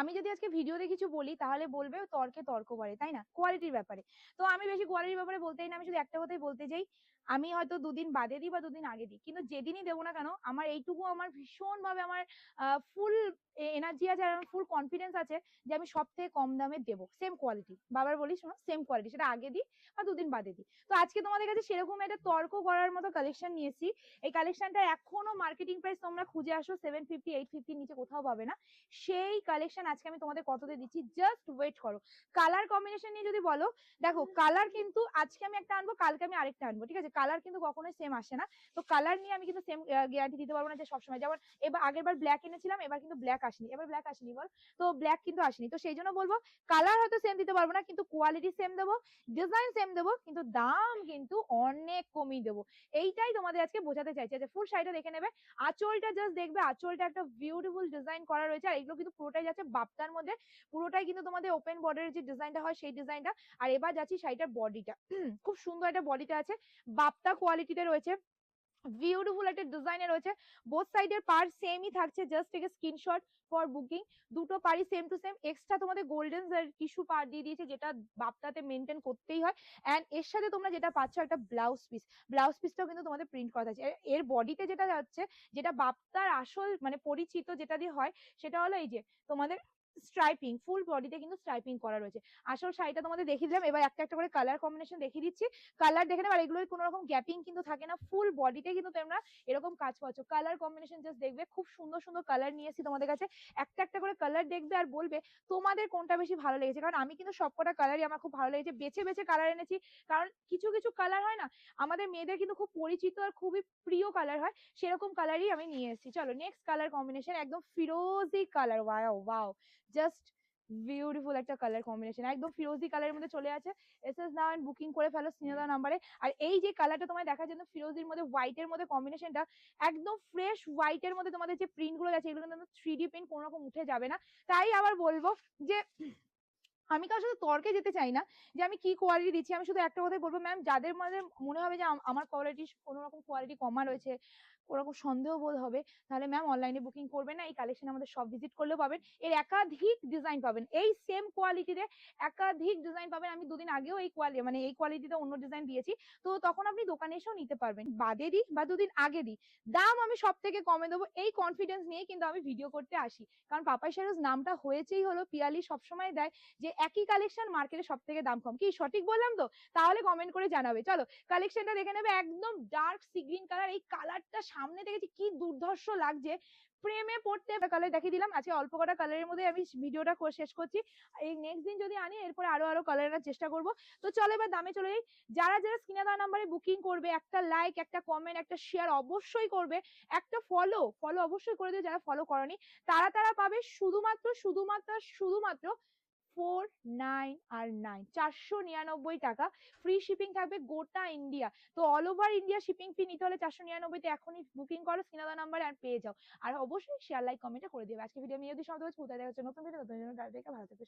আমি যদি আজকে ভিডিওতে কিছু বলি, তাহলে বলবে তর্কে তর্ক বাড়ে তাই না? কোয়ালিটির ব্যাপারে। তো আমি বেশি কোয়ালিটির ব্যাপারে বলতেই না, আমি শুধু একটা কথাই বলতে চাই। আমি হয়তো দুদিন বাদে দিই বা দুদিন আগে দিই, কিন্তু যেদিনই দেবো না কেন, আমার এইটুকু আমার ভীষণভাবে আমার ফুল এনার্জি আছে আর আমার ফুল কনফিডেন্স আছে যে আমি সব থেকে কম দামে দেবো। সেম কোয়ালিটি বাবার বলি, শোনো সেম কোয়ালিটি সেটা আগে দিই বা দুদিন বাদে দিই। তো আজকে তোমাদের কাছে সেরকম একটা তর্ক করার মতো কালেকশন নিয়েছি। এই কালেকশনটা এখনও মার্কেটিং প্রাইস তোমরা খুঁজে আসো সেভেন ফিফটি এইট ফিফটির নিচে কোথাও পাবে না। সেই কালেকশন আজকে আমি তোমাদের কততে দিচ্ছি? জাস্ট ওয়েট করো। কালার কম্বিনেশন নিয়ে যদি বলো, দেখো কালার কিন্তু আজকে আমি একটা আনব, কালকে আমি আরেকটা আনব, ঠিক আছে? কালার কিন্তু কখনোই সেম আসে না। তো কালার নিয়ে আমি কিন্তু সেম গ্যারান্টি দিতে পারব না যে সবসময়। যেমন এবার আগের বার ব্ল্যাক এনেছিলাম, এবার কিন্তু ব্ল্যাক আসেনি, এবার ব্ল্যাক আসেনি বল। তো ব্ল্যাক কিন্তু আসেনি। তো সেই জন্য বলব কালার হয়তো সেম দিতে পারব না, কিন্তু কোয়ালিটি সেম দেবো ডিজাইন সেম দেবো, কিন্তু দাম কিন্তু অনেক কমিয়ে দেবো। এইটাই তোমাদের আজকে বোঝাতে চাইছি। যে ফুল শাড়িটা দেখে নেবে। আঁচলটা জাস্ট দেখবে, আঁচলটা একটা বিউটিফুল ডিজাইন করা রয়েছে, আর এগুলো কিন্তু পুরোটাই যাচ্ছে বাপ্তার মধ্যে। পুরোটাই কিন্তু তোমাদের ওপেন বর্ডারের যে ডিজাইনটা হয়, সেই ডিজাইনটা আর এবার যাচ্ছি শাড়িটার বডিটা খুব সুন্দর একটা বডিটা আছে। বাপ্তা কোয়ালিটিতে রয়েছে। বিউটিফুল একটা ডিজাইনে রয়েছে। বোথ সাইডের পার সেমই থাকছে। জাস্ট থেকে স্ক্রিনশট ফর বুকিং দুটো পারি সেম টু সেম এক্সট্রা তোমাদের গোল্ডেন টিস্যু পার দিয়ে দিয়েছে, যেটা বাপ্তাতে মেনটেন করতেই হয়। অ্যান্ড এর সাথে তোমরা যেটা পাচ্ছ একটা ব্লাউজ পিস ব্লাউজ পিসটাও কিন্তু তোমাদের প্রিন্ট করা আছে। এর বডিতে যেটা যাচ্ছে, যেটা বাপ্তার আসল মানে পরিচিত যেটা দিয়ে হয়, সেটা হলো এই যে তোমাদের স্ট্রাইপিং ফুল বডিতে কিন্তু স্ট্রাইপিং করা রয়েছে। আসল শাড়িটা তোমাদের দেখিয়ে দিলাম, এবার একটা একটা করে কালার কম্বিনেশন দেখিয়ে দিচ্ছি। কালার দেখে নেবে আর এগুলোর কোনো রকম গ্যাপিং কিন্তু থাকে না ফুল বডিতে কিন্তু তোমরা এরকম কাজ পাচ্ছ। কালার কম্বিনেশন জাস্ট দেখবে, খুব সুন্দর সুন্দর কালার নিয়ে এসেছি তোমাদের কাছে। একটা একটা করে কালার দেখবে আর বলবে, তোমাদের কোনটা বেশি ভালো লেগেছে? কারণ আমি কিন্তু সবকটা কালারই আমার খুব ভালো লেগেছে। বেছে বেছে কালার এনেছি, কারণ কিছু কিছু কালার হয় না, আমাদের মেয়েদের কিন্তু খুব পরিচিত আর খুবই প্রিয় কালার হয়, সেরকম কালারই আমি নিয়ে এসেছি। চলো নেক্সট কালার কম্বিনেশন একদম ফিরোজি colour wow wow just beautiful একটা কালার কম্বিনেশন একদম ফিরোজি কালারের মধ্যে চলে আছে। Yes yes now and booking করে ফেলো স্নেহদা নাম্বারে আর এই যে কালারটা তোমায় দেখার জন্য ফিরোজির মধ্যে হোয়াইটের মধ্যে কম্বিনেশনটা একদম ফ্রেশ হোয়াইটের মধ্যে তোমাদের যে প্রিন্টগুলো আছে এগুলো কিন্তু থ্রি ডি প্রিন্ট কোনো রকম উঠে যাবে না। তাই আবার বলব যে আমি কারোর সাথে তর্কে যেতে চাই না যে আমি কি কোয়ালিটি দিচ্ছি আমি শুধু একটা কথাই বলব ম্যাম যাদের মধ্যে মনে হবে যে আমার কোয়ালিটি কোনো রকম কোয়ালিটি কমা রয়েছে ওরকম সন্দেহ বোধ হবে। তাহলে ম্যাম অনলাইনে বুকিং করবেন না, এই কালেকশন আমাদের সব ভিজিট করলেও পাবেন। এর একাধিক ডিজাইন পাবেন। এই সেম কোয়ালিটিতে একাধিক ডিজাইন পাবেন। আমি দুদিন আগেও এই কোয়ালিটি মানে এই কোয়ালিটিতে অন্য ডিজাইন দিয়েছি। তো তখন আপনি দোকানে এসেও নিতে পারবেন। বাদে দিই বা দুদিন আগে দিই। দাম আমি সব থেকে কমে দেবো। এই কনফিডেন্স নিয়ে কিন্তু আমি ভিডিও করতে আসি। কারণ পাপাই শারুজ নামটা হয়েছেই হলো, পিয়ালি সবসময় দেয় যে একই কালেকশন মার্কেটে সব থেকে দাম কম। কি সঠিক বললাম তো? তাহলে কমেন্ট করে জানাবে। চলো কালেকশনটা দেখে নেবে একদম ডার্ক সি গ্রিন কালার এই কালারটা সামনে দেখেছি কি দুর্ধর্ষ লাগছে। প্রেমে পড়তে কালার দেখিয়ে দিলাম। আজকে অল্প কটা কালারের মধ্যে আমি ভিডিওটা শেষ করছি। এই নেক্সট দিন যদি আনি, এরপরে আরও আরও কালার আনার চেষ্টা করব। তো চলো এবার দামে চলে যাই। যারা যারা স্ক্রিনে নাম্বারে বুকিং করবে, একটা লাইক একটা কমেন্ট একটা শেয়ার অবশ্যই করবে। একটা ফলো ফলো অবশ্যই করে দিও। যারা ফলো করনি, তারা তারা পাবে শুধুমাত্র শুধুমাত্র শুধুমাত্র ফোর নাইন আর নাইন। চারশো নিরানব্বই টাকা ফ্রি শিপিং থাকবে গোটা ইন্ডিয়া তো all over India shipping fee নিতে হলে চারশো নিরানব্বইতে এখনই বুকিং করো স্ক্রিনাদা নাম্বার আর পেয়ে যাও। আর অবশ্যই শেয়ার লাইক কমেন্ট করে দেবে আজকে ভিডিও নিয়ে যদি সব হচ্ছে? নতুন ভিডিও নতুন ভালো থাকবে।